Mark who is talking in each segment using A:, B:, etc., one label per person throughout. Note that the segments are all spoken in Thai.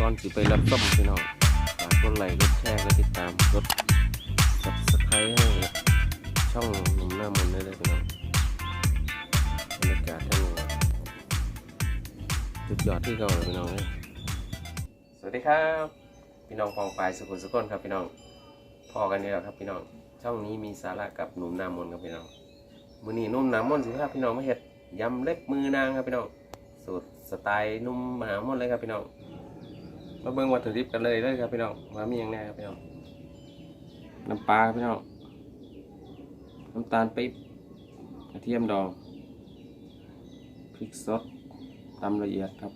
A: ก่อนสิไปรับส้มพี่น้องฝากกดไลค์กดแชร์กดติดตามกด subscribe ให้ช่องหนุ่มหน้ามนได้เลยพี่น้องบรรยากาศท่านจุดยอดที่เก่าเลยพี่น้องเอ้ยสวัสดีครับ พี่น้องปองปลายสุขุมสุขนครับพี่น้องพอกันนี่แหละครับพี่น้องช่องนี้มีสาระกับหนุ่มหน้ามนครับพี่น้องมือนี้นุ่มหน้ามนสิครับพี่น้องมาเฮ็ดยำเล็บมือนางครับพี่น้องสูตรสไตล์นุ่มมหามนเลยครับพี่น้อง มาเบิ่งวัตถุดิบกันเลยเลยครับพี่น้องว่ามีอย่างแน่ครับพี่น้องน้ำปลาครับพี่น้องน้ำตาลปี๊บกระเทียมดองพริกสดตำละเอียดครับ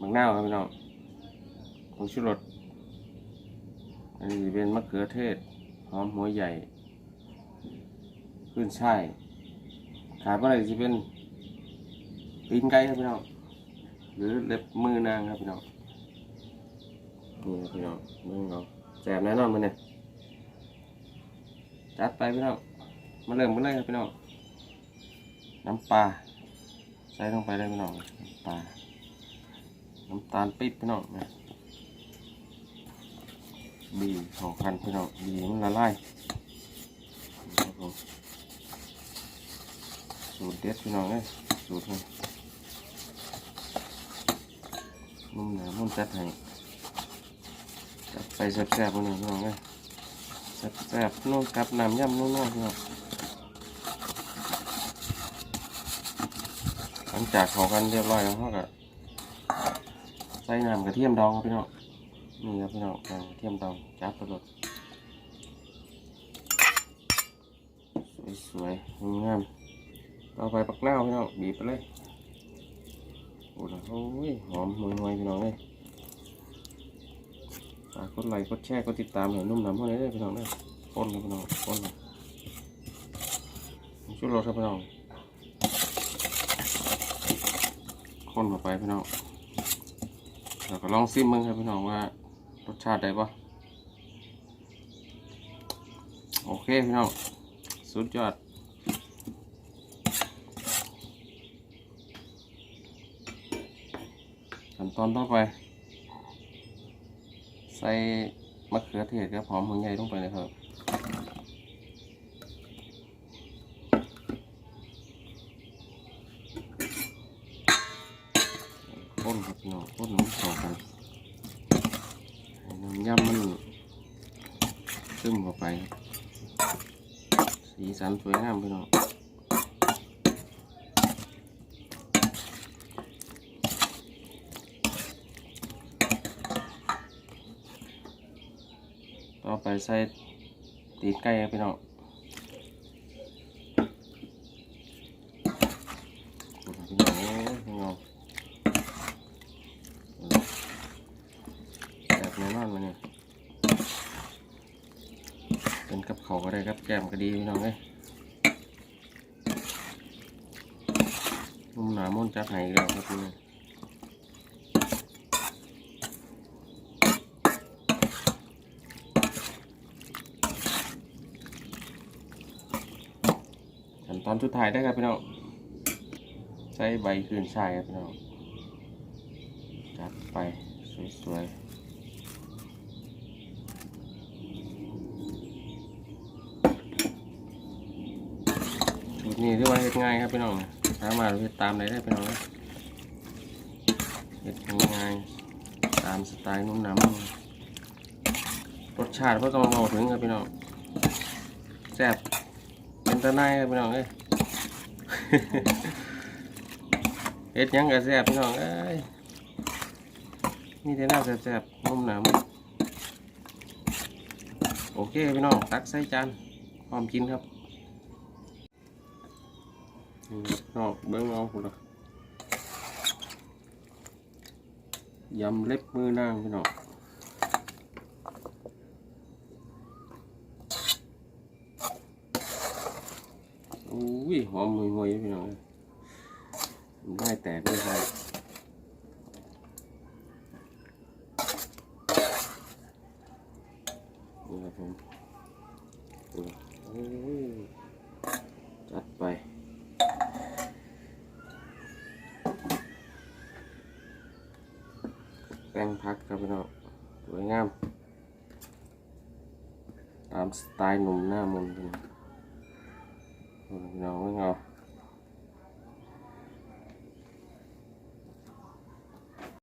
A: มะนาวครับพี่น้องผงชูรสอันนี้เป็นมะเขือเทศหอมหัวใหญ่ ขึ้นช่ายขาดอะไรจะเป็นตีนไก่ครับพี่น้อง หรือเล็บมือนางครับพี่น้องนี่ครับพี่น้องมือเราแสบแน่นอนมันเนี่ยจัดไปพี่น้องมาเริ่มกันเลยครับพี่น้องน้ำปลาใส่ลงไปเลยพี่น้องน้ำปลาน้ำตาลปี๊บพี่น้องนะบีสองพันพี่น้องบีมันละลายสูตรเด็ดพี่น้องเลยสูตรนี้ มหนานุ่มจัดให้จัดไปแซ่บๆมาหนึ่งพี่น้องเลยแซ่บๆนุ่มกับน้ำย่ำนุ่มๆพี่น้องหลังจากเขากันเรียบร้อยแล้วเขาก็ใส่น้ำกระเทียมดองครับพี่น้องนี่ครับพี่น้องกระเทียมดองจับไปเลยสวยๆงามต่อไปปักหน้าวพี่น้องบีบไปเลย โอ้โหหอมหน่วยๆพี่น้องเลยฝากกดไลค์กดแชร์กดติดตามให้นุ่มหนำพวกนี้ด้วยพี่น้องด้วยป้นครับพี่น้องป้นครับช่วยรสครับพี่น้องคนเข้าไปพี่น้องเราก็ลองซิมมึงครับพี่น้องว่ารสชาติได้ปะโอเคพี่น้องสุดยอด ขั้นตอนต่อไป ใส่มะเขือเทศกับหอมหัวใหญ่ลงไปเลยครับข้นครับน้องข้นน้ำสองกันน้ำยำมันซึมเข้าไป สีสันสวยงามพี่น้อง ต่อไป ใส่ตีนไก่ครับพี่น้องพี่น้องโอ้ยพี่น้องแบบแน่นอนมาเนี่ยเป็นกับเขาก็ได้ครับแกมก็ดีพี่น้องเอ้ยนุ่มหนาม่นจัดไหอีกแล้วครับพี่น้อง ขั้นตอน สุดท้ายได้ครับพี่น้องใส่ใบคืนชายครับพี่น้องจัดไปสวยๆสูตรนี้ที่ว่าเฮ็ดง่ายครับพี่น้องสามารถเฮ็ดตามได้ได้พี่น้องเฮ็ดง่ายๆตามสไตล์นุ่มน้ำรสชาติก็ต้องเอาถึงครับพี่น้องแซ่บเป็นตาหนยครับพี่น้องเอ้ เฮ็ดยังก็แซ่บพี่น้องเอ้ยมีแต่หน้ำแซ่บๆนุ่มหนามโอเคพี่น้องตักใส่จานพร้อมกินครับน้องเบิ้งเอาคุณละยำเล็บมือนางพี่น้อง อุ้ยหอมมวยๆพี่น้องได้แตกเลยครับนี่ครับผมนี่โอ้ยจัดไปพักครับพี่น้องสวยงาม ตามสไตล์หนุ่มหน้ามนต์ พี่น้องพี่น้องไม่เอา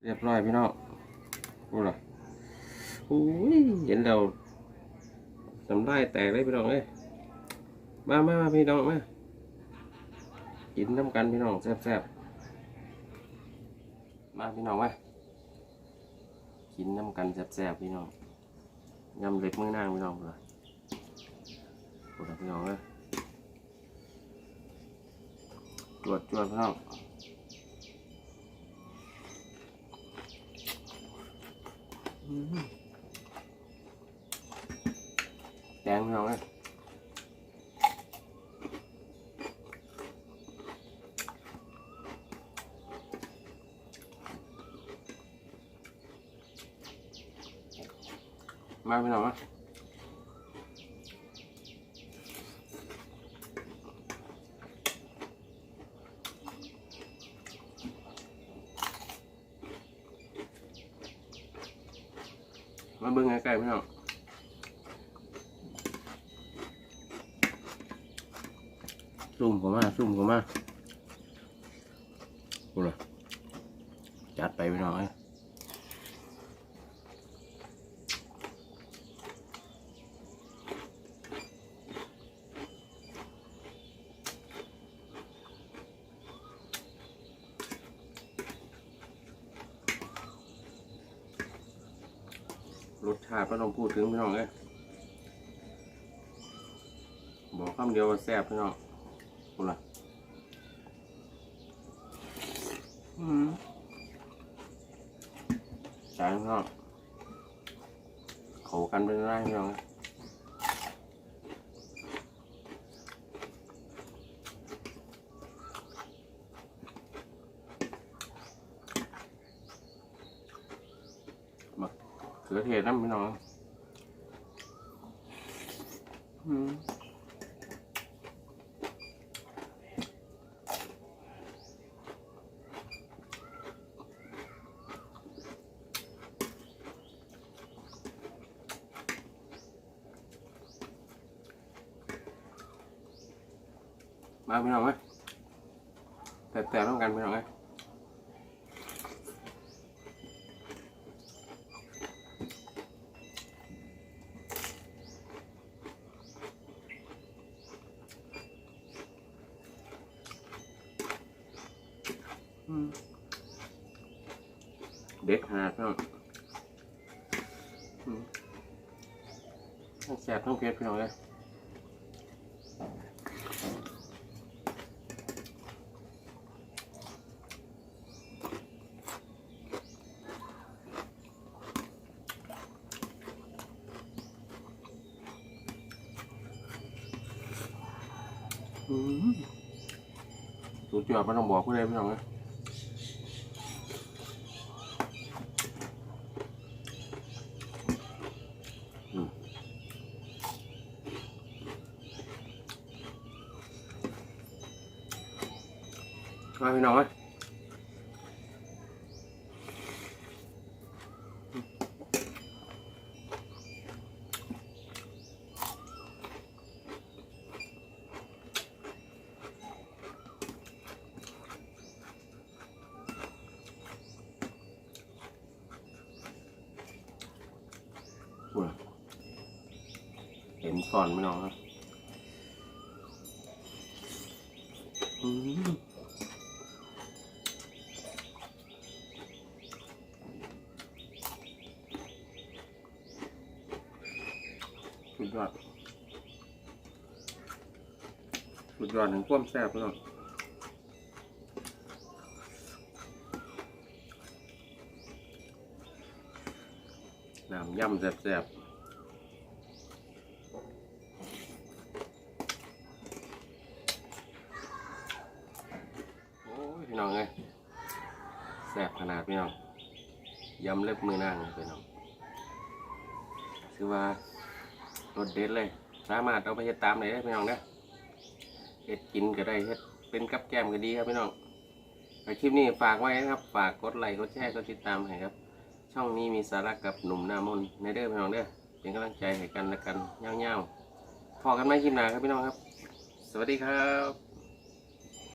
A: เรียบร้อยพี่น้องพูดหรอโอ้ยเห็นเราทำได้แตกเลยพี่น้องเอ้ยมามามาพี่น้องมากินน้ำกันพี่น้องแซ่บๆมาพี่น้องมากินน้ำกันแซ่บๆพี่น้องยำเล็บมือนางพี่น้องเลยพูดเหรอพี่น้องเอ้ย ตรวจจวดพี่น้องอืมแดงพี่น้องเอ้ยมาพี่น้องมามาเบิ่งใกล้ๆพี่น้อง ซุ่มผมมาซุ่มผมมากูเลยจัดไปพี่น้อยรสชาติไม่ต้องพูดถึงพี่น้องเลยบอกคำเดียวว่าแซ่บพี่น้อง คุณล่ะอืมจานพี่น้องเขากันเป็นไรพี่น้องเอ้ย มาพี่น้องไหมแต่แต่ต้องกันพี่น้องไหมเด็ดขนาดพี่น้องทั้งแสบทั้งเผ็ดพี่น้องเลย สุดยอดไม่ต้องบอกผู้ใดพี่น้องนะอืมาพี่น้องไห เห็นก่อนพี่น้องครับสุดยอดสุดยอดถึงความแซ่บพี่น้องน้ำย่ำแซ่บๆ ยำเล็บมือนางเลยพี่น้องคือว่ารสเด็ดเลย สามารถเอาไปเฮ็ดตามได้พี่น้องนะเฮ็ดกินก็ได้เฮ็ดเป็นกับแก้มก็ดีครับพี่น้องคลิปนี้ฝากไว้นะครับ ฝากกดไลค์กดแชร์กดติดตามให้ครับ ช่องนี้มีสาระกับหนุ่มหน้ามนในเด้อพี่น้องเด้อเป็นกำลังใจให้กันและกันย่างๆพอกันไหมคลิปหน้าครับพี่น้องครับ สวัสดีครับ